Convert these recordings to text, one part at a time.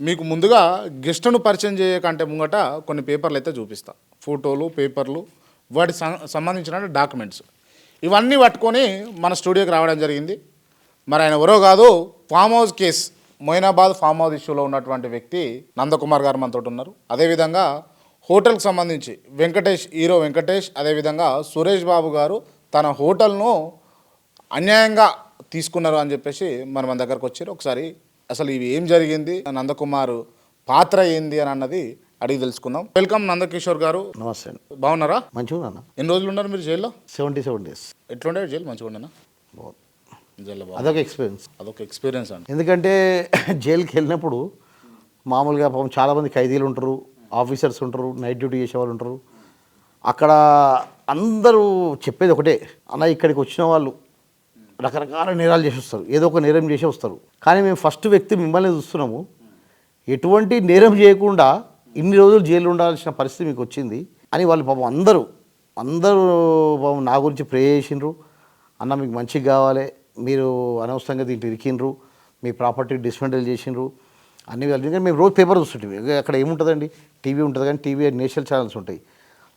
మీకు ముందుగా గెస్ట్ను పరిచయం చేయకంటే ముంగట కొన్ని పేపర్లు అయితే చూపిస్తా. ఫోటోలు పేపర్లు వాటి సం- సంబంధించిన డాక్యుమెంట్స్. ఇవన్నీ పట్టుకొని మన స్టూడియోకి రావడం జరిగింది. మరి ఆయన ఎవరో కాదు farm house case Moinabad farm house ఇష్యూలో ఉన్నటువంటి వ్యక్తి నందకుమార్ గారు మనతో ఉన్నారు. అదేవిధంగా హోటల్కి సంబంధించి వెంకటేష్ హీరో వెంకటేష్ అదేవిధంగా సురేష్ బాబు గారు తన హోటల్ను అన్యాయంగా తీసుకున్నారు అని చెప్పేసి మరి మన దగ్గరకు వచ్చారు. ఒకసారి అసలు ఇవి ఏం జరిగింది? నందకుమార్ పాత్ర ఏంది అని అన్నది అడిగి తెలుసుకుందాం. వెల్కమ్ నందకిషోర్ గారు. నమస్తే. అండి బాగున్నారా? మంచిగా ఎన్ని రోజులు ఉన్నారు మీరు జైల్లో? Seventy seven days. ఎట్లుండే జైలు? మంచిగా ఉండేనా? బాగుంది. జైల్లో బాగుంది. అదొక ఎక్స్పీరియన్స్. అదొక ఎక్స్పీరియన్స్ అండి. ఎందుకంటే జైలుకి వెళ్ళినప్పుడు మామూలుగా పాపం చాలామంది ఖైదీలు ఉంటారు ఆఫీసర్స్ ఉంటారు నైట్ డ్యూటీ చేసేవాళ్ళు ఉంటారు. అక్కడ అందరూ చెప్పేది ఒకటే అన్న ఇక్కడికి వచ్చిన వాళ్ళు రకరకాల నేరాలు చేసి వస్తారు. ఏదో ఒక నేరం చేసి వస్తారు. కానీ మేము ఫస్ట్ వ్యక్తి మిమ్మల్ని చూస్తున్నాము. ఎటువంటి నేరం చేయకుండా ఇన్ని రోజులు జైలు ఉండాల్సిన పరిస్థితి మీకు వచ్చింది అని వాళ్ళు పాపం అందరూ అందరూ పాపం నా గురించి ప్రే చేసిండ్రు. అన్న మీకు మంచిగా కావాలి. మీరు అనవసరంగా దీంట్లో ఇరికిండ్రు. మీ ప్రాపర్టీ డిస్మెంటల్ చేసిండ్రు. అన్ని వాళ్ళు మేము రోజు పేపర్ చూస్తుంటాం. అక్కడ ఏముంటుందండి? టీవీ ఉంటుంది కానీ టీవీ నేషనల్ ఛానల్స్ ఉంటాయి.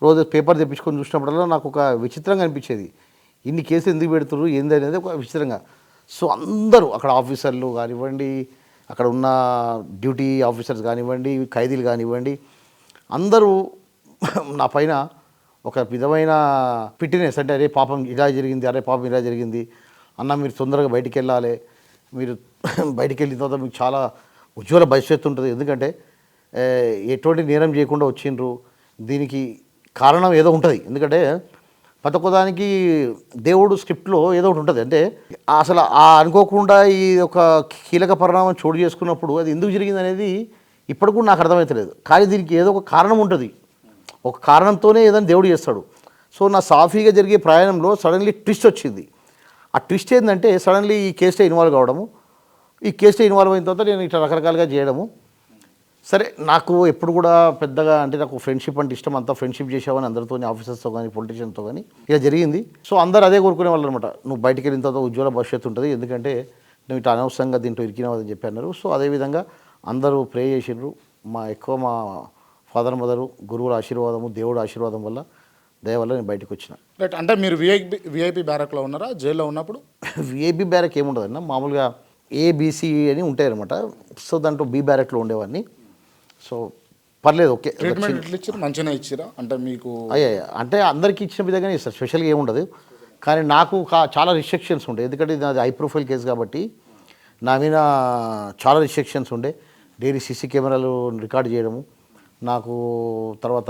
రోజు పేపర్ తెప్పించుకొని చూసినప్పుడల్లా నాకు ఒక విచిత్రంగా అనిపించేది. ఇన్ని కేసులు ఎందుకు పెడుతున్నారు ఏంది అనేది ఒక విచిత్రంగా. సో అందరూ అక్కడ ఆఫీసర్లు కానివ్వండి అక్కడ ఉన్న డ్యూటీ ఆఫీసర్స్ కానివ్వండి ఖైదీలు కానివ్వండి అందరూ నా పైన ఒక విధమైన ఫిట్నెస్ అంటే అరే పాపం ఇలా జరిగింది అరే పాపం ఇలా జరిగింది అన్న మీరు తొందరగా బయటికి వెళ్ళాలి మీరు బయటికి వెళ్ళిన తర్వాత మీకు చాలా ఉజ్వల భవిష్యత్తు ఉంటుంది. ఎందుకంటే ఎటువంటి నేరం చేయకుండా వచ్చిండ్రు దీనికి కారణం ఏదో ఉంటుంది. ఎందుకంటే ప్రతి దేవుడు స్క్రిప్ట్లో ఏదో ఒకటి ఉంటుంది. అంటే అసలు ఆ అనుకోకుండా ఈ ఒక కీలక పరిణామం చోటు చేసుకున్నప్పుడు అది ఎందుకు జరిగింది అనేది ఇప్పటికి కూడా నాకు అర్థమవుతలేదు కానీ దీనికి ఏదో ఒక కారణం ఉంటుంది. ఒక కారణంతోనే ఏదైనా దేవుడు చేస్తాడు. సో నా సాఫీగా జరిగే ప్రయాణంలో సడన్లీ ట్విస్ట్ వచ్చింది. ఆ ట్విస్ట్ ఏంటంటే సడన్లీ ఈ కేసులో ఇన్వాల్వ్ కావడము. ఈ కేసులో ఇన్వాల్వ్ అయిన తర్వాత నేను ఇట్లా రకరకాలుగా చేయడము. సరే నాకు ఎప్పుడు కూడా పెద్దగా అంటే నాకు ఫ్రెండ్షిప్ అంటే ఇష్టం. అంతా ఫ్రెండ్షిప్ చేసావని అందరితో ఆఫీసర్స్తో కానీ పొలిటీషియన్తో కానీ ఇలా జరిగింది. సో అందరు అదే కోరుకునే వాళ్ళు అనమాట నువ్వు బయటికి వెళ్ళిన తర్వాత ఉజ్వల భవిష్యత్తు ఉంటుంది. ఎందుకంటే నువ్వు ఇట్లా అనవసరంగా దీంట్లో ఇరికినావని చెప్పి అన్నారు. సో అదేవిధంగా అందరూ ప్రే చేసిండ్రు మా ఎక్కువ మా ఫాదర్ మదరు గురువుల ఆశీర్వాదము దేవుడు ఆశీర్వాదం వల్ల దయ వల్ల నేను బయటకు వచ్చిన. రైట్ అంటే మీరు విఐపి విఐపి బ్యారక్లో ఉన్నారా? జైల్లో ఉన్నప్పుడు? విఐబి బ్యారక్ ఏముండదన్న మామూలుగా ఏబిసి అని ఉంటాయి అనమాట సో దాంట్లో బి బ్యారక్లో ఉండేవాడిని. సో పర్లేదు ఓకే. ట్రీట్మెంట్ ఎట్లా ఇచ్చారు? మంచిగానే ఇచ్చిరా? అంటే మీకు అయ్యా అంటే అందరికీ ఇచ్చిన విధంగానే ఇస్తారు. స్పెషల్గా ఏముండదు కానీ నాకు చాలా రిస్ట్రిక్షన్స్ ఉంటాయి ఎందుకంటే ఇది నాది హై ప్రొఫైల్ కేసు కాబట్టి నా మీద చాలా రిస్ట్రిక్షన్స్ ఉండే. డైలీ సీసీ కెమెరాలు రికార్డ్ చేయడము. నాకు తర్వాత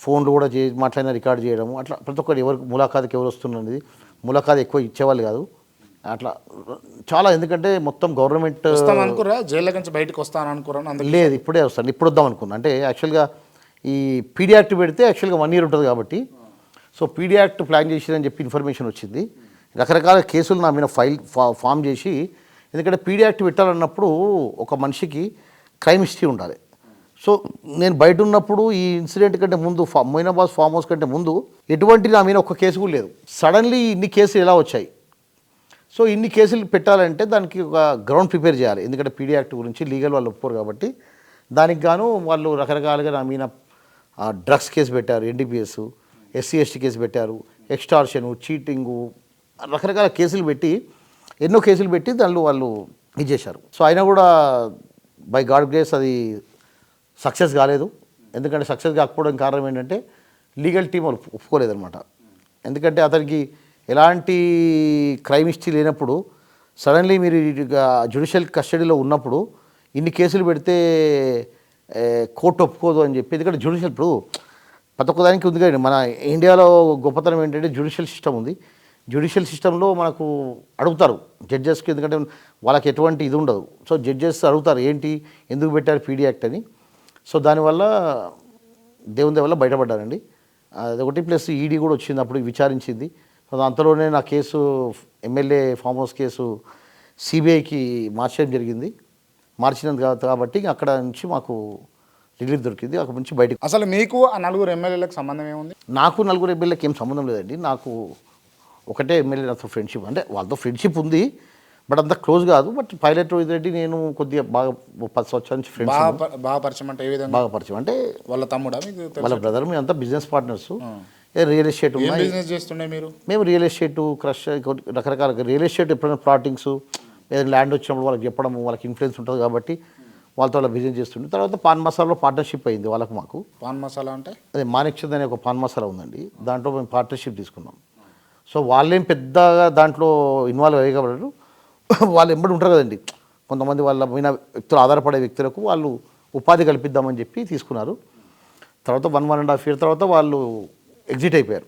ఫోన్లు కూడా చే మాట్లాడిన రికార్డ్ చేయడము. అట్లా ప్రతి ఒక్కరు ఎవరికి ములాఖాత్కి ఎవరు వస్తున్నది ములాఖాత్ ఎక్కువ ఇచ్చేవాళ్ళు కాదు. అట్లా చాలా ఎందుకంటే మొత్తం గవర్నమెంట్ వస్తాం అనుకురా జైల్లో నుంచి బయటకు వస్తాను అనుకురా అందుకే లేదు ఇప్పుడే వస్తాను ఇప్పుడు వద్దాం అనుకున్నా. అంటే యాక్చువల్గా ఈ పీడియాక్ట్ పెడితే యాక్చువల్గా వన్ ఇయర్ ఉంటుంది కాబట్టి. సో పీడియాక్ట్ ప్లాన్ చేసిరని చెప్పి ఇన్ఫర్మేషన్ వచ్చింది. రకరకాల కేసులు నా మీద ఫైల్ ఫా ఫామ్ చేసి ఎందుకంటే పీడియాక్ట్ పెట్టాలన్నప్పుడు ఒక మనిషికి క్రైమ్ హిస్టరీ ఉండాలి. సో నేను బయట ఉన్నప్పుడు ఈ ఇన్సిడెంట్ కంటే ముందు ఫా మొయినాబాద్ ఫామ్ హౌస్ కంటే ముందు ఎటువంటి నా మీద ఒక కేసు కూడా లేదు. సడన్లీ ఇన్ని కేసులు ఎలా వచ్చాయి? సో ఇన్ని కేసులు పెట్టాలంటే దానికి ఒక గ్రౌండ్ ప్రిపేర్ చేయాలి. ఎందుకంటే పీడీ యాక్ట్ గురించి లీగల్ వాళ్ళు ఒప్పుకోరు కాబట్టి. దానికి గాను వాళ్ళు రకరకాలుగా నా మీద డ్రగ్స్ కేసు పెట్టారు ఎన్డీపీఎస్ ఎస్సీ ఎస్టీ కేసు పెట్టారు ఎక్స్టార్షను చీటింగు రకరకాల కేసులు పెట్టి ఎన్నో కేసులు పెట్టి దానిలో వాళ్ళు ఇది చేశారు. సో అయినా కూడా బై గాడ్ గ్రేస్ అది సక్సెస్ కాలేదు. ఎందుకంటే సక్సెస్ కాకపోవడం కారణం ఏంటంటే లీగల్ టీం వాళ్ళు ఒప్పుకోలేదన్నమాట. ఎందుకంటే అతనికి ఎలాంటి క్రైమ్ హిస్టరీ లేనప్పుడు సడన్లీ మీరు జ్యుడిషియల్ కస్టడీలో ఉన్నప్పుడు ఇన్ని కేసులు పెడితే కోర్టు ఒప్పుకోదు అని చెప్పి ఎందుకంటే జ్యుడిషియల్ ఇప్పుడు ప్రతి ఒక్కదానికి ఉంది కానీ మన ఇండియాలో గొప్పతనం ఏంటంటే జ్యుడిషియల్ సిస్టమ్ ఉంది. జ్యుడిషియల్ సిస్టంలో మనకు అడుగుతారు జడ్జెస్కి ఎందుకంటే వాళ్ళకి ఎటువంటి ఇది ఉండదు. సో జడ్జెస్ అడుగుతారు ఏంటి? ఎందుకు పెట్టారు పీడీ యాక్ట్ అని? సో దానివల్ల దేవుని వల్ల అది అదొకటి ప్లస్ ఈడీ కూడా వచ్చింది అప్పుడు విచారించింది. అంతలోనే నా case MLA farm house case సిబిఐకి మార్చడం జరిగింది. మార్చినందుకు కా- కాబట్టి అక్కడ నుంచి మాకు రిలీఫ్ దొరికింది. అక్కడ నుంచి బయటకు అసలు మీకు ఆ నలుగురు ఎమ్మెల్యేలకు సంబంధం ఏముంది? నాకు నలుగురు ఎమ్మెల్యేకి ఏం సంబంధం లేదండి. నాకు ఒకటే ఎమ్మెల్యే నాతో ఫ్రెండ్షిప్. అంటే వాళ్ళతో ఫ్రెండ్షిప్ ఉంది బట్ అంత క్లోజ్ కాదు. బట్ పైలట్ రోహిత్ రెడ్డి నేను కొద్దిగా బాగా పది సంవత్సరాల నుంచి ఫ్రెండ్స్ బాగా పరిచయం అంటే ఏ విధంగా? బాగా పరిచయం. అంటే వాళ్ళ తమ్ముడా? వాళ్ళ బ్రదర్ మేము అంతా బిజినెస్ పార్ట్నర్స్. రియల్ ఎస్టేట్ ఉన్నాయి? బిజినెస్ చేస్తుండే మీరు? మేము రియల్ ఎస్టేట్ క్రష్ రకరకాల రియల్ ఎస్టేట్ ఎప్పుడైనా ప్లాటింగ్స్ ఏదైనా ల్యాండ్ వచ్చినప్పుడు వాళ్ళకి చెప్పడం వాళ్ళకి ఇన్ఫ్లుయెన్స్ ఉంటుంది కాబట్టి వాళ్ళతో వాళ్ళ బిజినెస్ చేస్తుండే. తర్వాత పాన్ మసాలాలో పార్ట్నర్షిప్ అయింది వాళ్ళకు మాకు. పాన్ మసాలా అంటే? అదే మాణిక్చంద్ అనే ఒక పాన్ మసాలా ఉందండి. దాంట్లో మేము పార్ట్నర్షిప్ తీసుకున్నాం. సో వాళ్ళేం పెద్దగా దాంట్లో ఇన్వాల్వ్ అయ్యగలరు వాళ్ళు ఎంబడి ఉంటారు కదండి. కొంతమంది వాళ్ళ మీద వ్యక్తులు ఆధారపడే వ్యక్తులకు వాళ్ళు ఉపాధి కల్పిద్దామని చెప్పి తీసుకున్నారు. తర్వాత one one and half year తర్వాత వాళ్ళు ఎగ్జిట్ అయిపోయారు.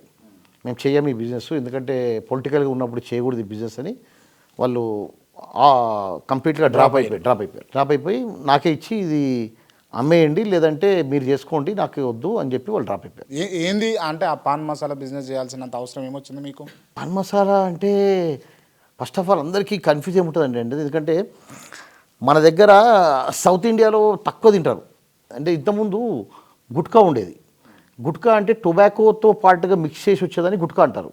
మేము చేయం ఈ బిజినెస్ ఎందుకంటే పొలిటికల్గా ఉన్నప్పుడు చేయకూడదు ఈ బిజినెస్ అని వాళ్ళు కంప్లీట్గా డ్రాప్ అయిపోయారు. డ్రాప్ అయిపోయారు. డ్రాప్ అయిపోయి నాకే ఇచ్చి ఇది అమ్మేయండి లేదంటే మీరు చేసుకోండి నాకు వద్దు అని చెప్పి వాళ్ళు డ్రాప్ అయిపోయారు. ఏంది అంటే ఆ పాన్ మసాలా బిజినెస్ చేయాల్సినంత అవసరం ఏమొచ్చింది మీకు? పాన్ మసాలా అంటే ఫస్ట్ ఆఫ్ ఆల్ అందరికీ కన్ఫ్యూజ్ ఏముంటుందండి అంటే ఎందుకంటే మన దగ్గర సౌత్ ఇండియాలో తక్కువ తింటారు. అంటే ఇంతకుముందు గుట్కా ఉండేది. గుట్కా అంటే టొబాకోతో పాటుగా మిక్స్ చేసి వచ్చేదని గుట్కా అంటారు.